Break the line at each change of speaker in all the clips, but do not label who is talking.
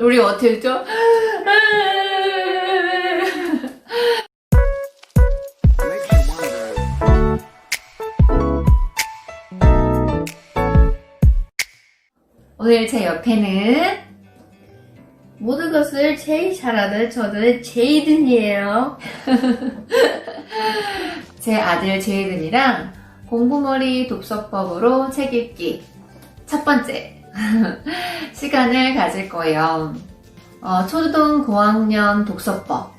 우리 어떻게 했죠? 오늘 제 옆에는
모든 것을 제일 잘하는 저는 제이든이에요.
제 아들 제이든이랑 공부머리 독서법으로 책 읽기 첫 번째 시간을 가질 거예요. 어, 초등 고학년 독서법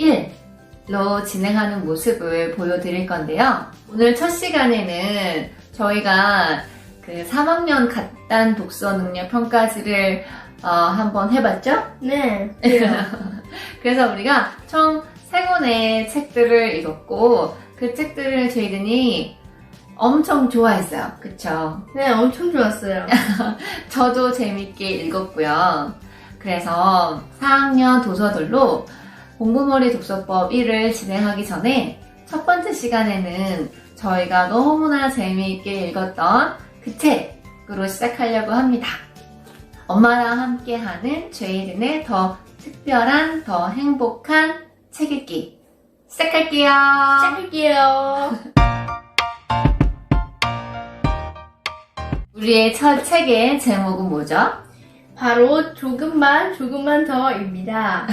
1로 진행하는 모습을 보여드릴 건데요. 오늘 첫 시간에는 저희가 그 3학년 갓단 독서 능력 평가지를 어, 한번 해봤죠?
네.
그래서 우리가 총세 권의 책들을 읽었고 그 책들을 제이든이 엄청 좋아했어요. 그쵸?
네, 엄청 좋았어요.
저도 재밌게 읽었고요. 그래서 4학년 도서들로 공부머리 독서법 1을 진행하기 전에 첫 번째 시간에는 저희가 너무나 재미있게 읽었던 그 책으로 시작하려고 합니다. 엄마랑 함께하는 제이든의 더 특별한, 더 행복한 책 읽기. 시작할게요.
시작할게요.
우리의 첫 책의 제목은 뭐죠?
바로 조금만 조금만 더입니다.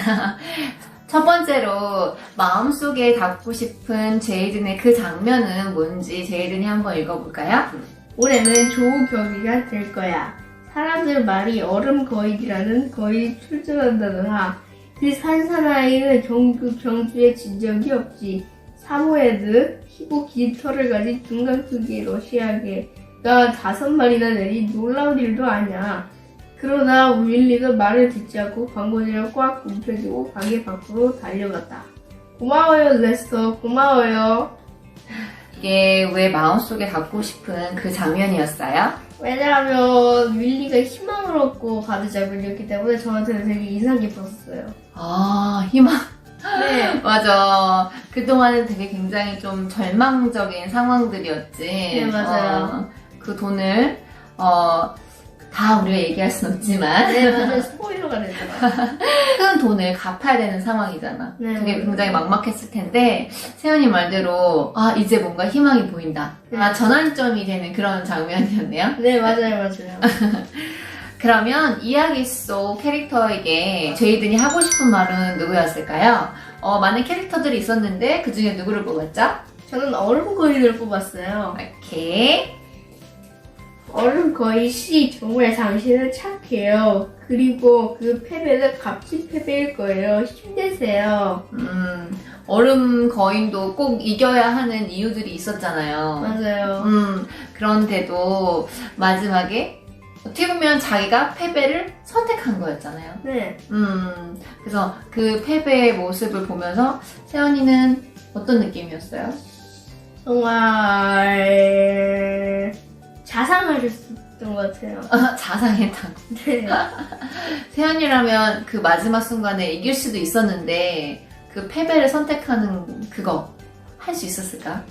첫 번째로 마음속에 담고 싶은 제이든의 그 장면은 뭔지 제이든이 한번 읽어볼까요?
올해는 좋은 경기가 될 거야. 사람들 말이 얼음 거인이라는 거인이 출전한다더라. 그 산사나이는 경주, 경주에 진 적이 없지. 사모예드, 희고 긴 털을 가진 중간 크기의 러시아개 가 다섯 마리나 내린 놀라운 일도 아니야. 그러나 윌리는 말을 듣지 않고 광고지를 꽉 움켜쥐고 가게 밖으로 달려갔다. 고마워요, 레스터. 고마워요.
이게 왜 마음속에 담고 싶은 그 장면이었어요?
왜냐하면 윌리가 희망을 얻고 가드작을이었기 때문에 저한테는 되게 인상 깊었어요.
아, 희망.
네.
맞아. 그동안은 되게 굉장히 좀 절망적인 상황들이었지.
네, 맞아요.
어, 그 돈을, 어, 다 우리가 얘기할 순 없지만,
네, 맞아요. 스포일러가 되잖아.
큰 돈을 갚아야 되는 상황이잖아.
네.
그게 굉장히 막막했을 텐데, 세연이 말대로, 아, 이제 뭔가 희망이 보인다.
네.
아, 전환점이 되는 그런 장면이었네요.
네, 맞아요, 맞아요.
그러면 이야기 속 캐릭터에게 제이든이 하고 싶은 말은 누구였을까요? 어, 많은 캐릭터들이 있었는데, 그 중에 누구를 뽑았죠?
저는 얼음 거인을 뽑았어요.
이렇게.
얼음 거인이 정말 당신은 착해요. 그리고 그 패배는 값진 패배일 거예요. 힘내세요.
음, 얼음 거인도 꼭 이겨야 하는 이유들이 있었잖아요.
맞아요.
음, 그런데도 마지막에 어떻게 보면 자기가 패배를 선택한 거였잖아요.
네.
음, 그래서 그 패배의 모습을 보면서 세연이는 어떤 느낌이었어요?
정말 자상하셨던 것 같아요.
자상했다고.
네.
세연이라면 그 마지막 순간에 이길 수도 있었는데 그 패배를 선택하는 그거 할 수 있었을까?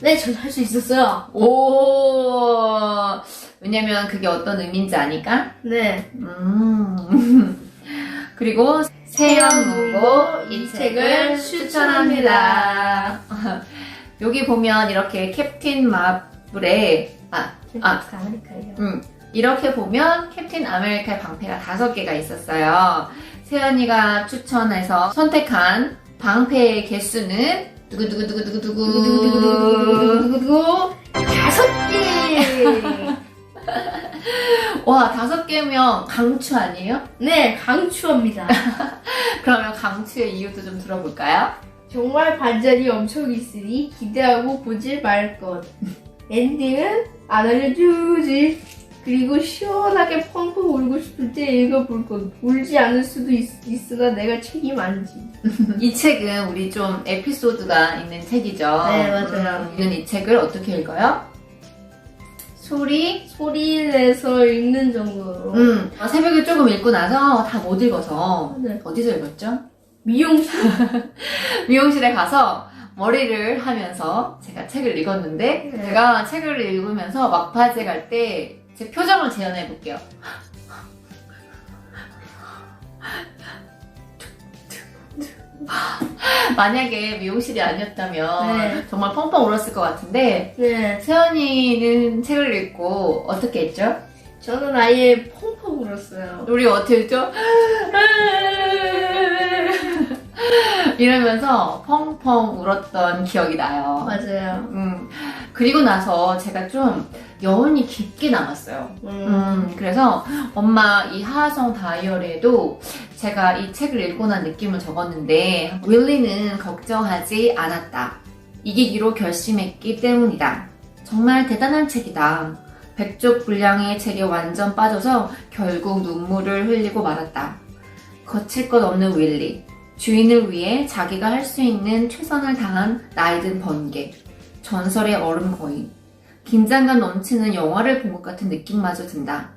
네, 저는 할수 있었어요.
오, 왜냐면 그게 어떤 의미인지 아니까?
네.
음. 그리고 세연문고 이 책을 추천합니다. 여기 보면 이렇게 캡틴 마블의 아, 아.
아메리카예요.
음, 이렇게 보면 캡틴 아메리카의 방패가 다섯 개가 있었어요. 세연이가 추천해서 선택한 방패의 개수는 두구두구두구두구두구
두구두구두구두구두구두구 다섯 개.
와 다섯 개면 강추 아니에요?
네, 강추합니다.
그러면 강추의 이유도 좀 들어볼까요?
정말 반전이 엄청 있으니 기대하고 보지 말 것. 엔딩은 안 알려주지. 그리고 시원하게 펑펑 울고 싶을 때 읽어볼 것. 울지 않을 수도 있, 있으나 내가 책임 안 지.
이 책은 우리 좀 에피소드가 있는 책이죠.
네, 맞아요.
음, 우리는 이 책을 어떻게 읽어요? 소리,
소리 내서 읽는 정도로.
음, 새벽에 조금 읽고 나서 다 못 읽어서
네.
어디서 읽었죠?
미용실.
미용실에 가서 머리를 하면서 제가 책을 읽었는데
네.
제가 책을 읽으면서 막바지 갈 때 제 표정을 재현해 볼게요. 만약에 미용실이 아니었다면
네.
정말 펑펑 울었을 것 같은데
네.
세연이는 책을 읽고 어떻게 했죠?
저는 아예 펑펑 울었어요.
우리 어떻게 했죠? 이러면서 펑펑 울었던 기억이 나요.
맞아요.
음, 그리고 나서 제가 좀 여운이 깊게 남았어요.
음.
음, 그래서 엄마 이 하하성 다이어리에도 제가 이 책을 읽고 난 느낌을 적었는데 윌리는 걱정하지 않았다. 이기기로 결심했기 때문이다. 정말 대단한 책이다. 백족 분량의 책에 완전 빠져서 결국 눈물을 흘리고 말았다. 거칠 것 없는 윌리. 주인을 위해 자기가 할 수 있는 최선을 다한 나이든 번개. 전설의 얼음 거인. 긴장감 넘치는 영화를 본 것 같은 느낌마저 든다.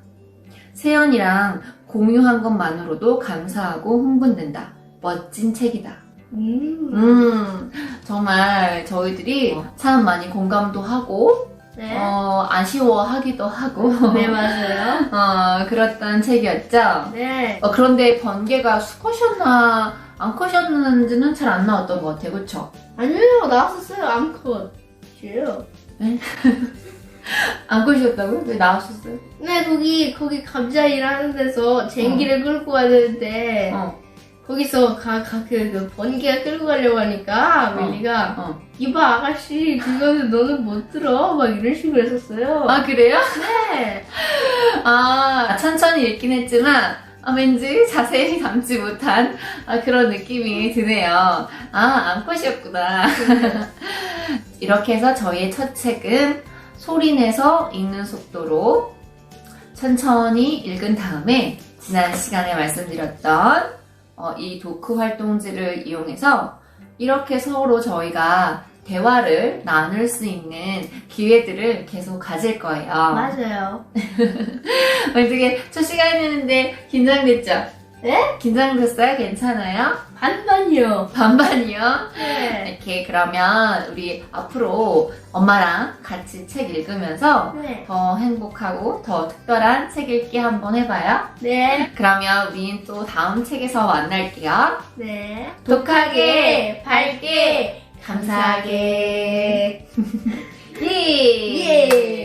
세연이랑 공유한 것만으로도 감사하고 흥분된다. 멋진 책이다.
음.
음, 정말 저희들이 참 많이 공감도 하고,
네.
어, 아쉬워하기도 하고,
네, 맞아요.
어, 그랬던 책이었죠.
네.
어, 그런데 번개가 수컷이었나, 암컷이었는지는 잘 안 나왔던 것 같아요. 그쵸?
아니요, 나왔었어요. 암컷. 이에요.
암컷이었다고요? 왜 나왔었어요?
네, 거기, 거기 감자 일하는 데서 쟁기를 끌고 가는데,
어,
거기서 가, 가, 그, 그 번개가 끌고 가려고 하니까,
어.
윌리가,
어.
이봐, 아가씨, 그거는 너는 못 들어. 막 이런 식으로 했었어요.
아, 그래요?
네.
아, 천천히 읽긴 했지만, 아, 왠지 자세히 담지 못한 아, 그런 느낌이 드네요. 아, 암컷이었구나. 이렇게 해서 저희의 첫 책은 소리내서 읽는 속도로 천천히 읽은 다음에 지난 시간에 말씀드렸던 어, 이 도크 활동지를 이용해서 이렇게 서로 저희가 대화를 나눌 수 있는 기회들을 계속 가질 거예요.
맞아요.
어떻게 첫 시간이었는데 긴장됐죠?
네?
긴장됐어요? 괜찮아요?
반반이요.
반반이요?
네.
이렇게 그러면 우리 앞으로 엄마랑 같이 책 읽으면서
네.
더 행복하고 더 특별한 책 읽기 한번 해봐요.
네.
그러면 우린 또 다음 책에서 만날게요.
네.
독하게,
밝게,
감사하게. 예.
예.